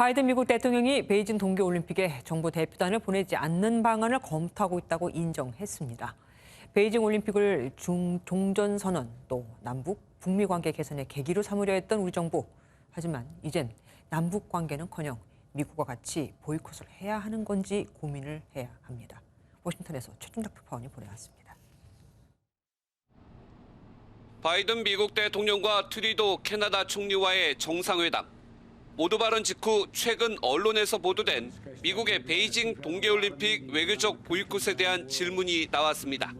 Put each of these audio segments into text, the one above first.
바이든 미국 대통령이 베이징 동계올림픽에 정부 대표단을 보내지 않는 방안을 검토하고 있다고 인정했습니다. 베이징 올림픽을 중, 종전 선언 또 남북 북미 관계 개선의 계기로 삼으려 했던 우리 정부. 하지만 이젠 남북 관계는커녕 미국과 같이 보이콧을 해야 하는 건지 고민을 해야 합니다. 워싱턴에서 최준덕 특파원이 보내왔습니다. 바이든 미국 대통령과 트리도 캐나다 총리와의 정상회담. 모두 발언 직후 최근 언론에서 보도된 미국의 베이징 동계올림픽 외교적 보이콧에 대한 질문이 나왔습니다.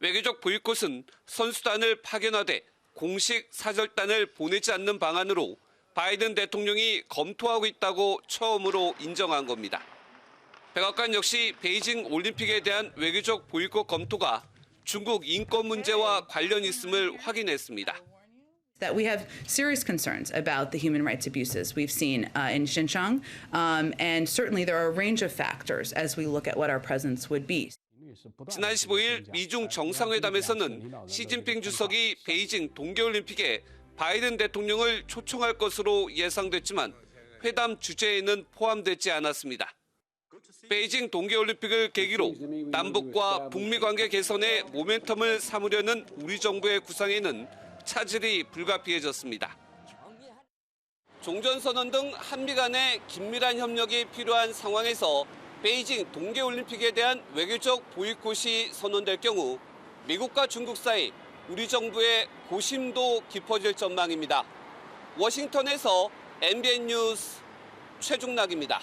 외교적 보이콧은 선수단을 파견하되 공식 사절단을 보내지 않는 방안으로 바이든 대통령이 검토하고 있다고 처음으로 인정한 겁니다. 백악관 역시 베이징 올림픽에 대한 외교적 보이콧 검토가 중국 인권 문제와 관련 있음을 확인했습니다. that we have serious concerns about the human rights abuses we've seen uh, in Xinjiang. Um, and certainly there are a range of factors as we look at what our presence would be. 지난 15일 미중 정상회담에서는 시진핑 주석이 베이징 동계올림픽에 바이든 대통령을 초청할 것으로 예상됐지만 회담 주제에는 포함되지 않았습니다. 베이징 동계올림픽을 계기로 남북과 북미 관계 개선에 모멘텀을 삼으려는 우리 정부의 구상에는 차질이 불가피해졌습니다. 종전선언 등 한미 간의 긴밀한 협력이 필요한 상황에서 베이징 동계올림픽에 대한 외교적 보이콧이 선언될 경우 미국과 중국 사이 우리 정부의 고심도 깊어질 전망입니다. 워싱턴에서 MBN 뉴스 최중락입니다.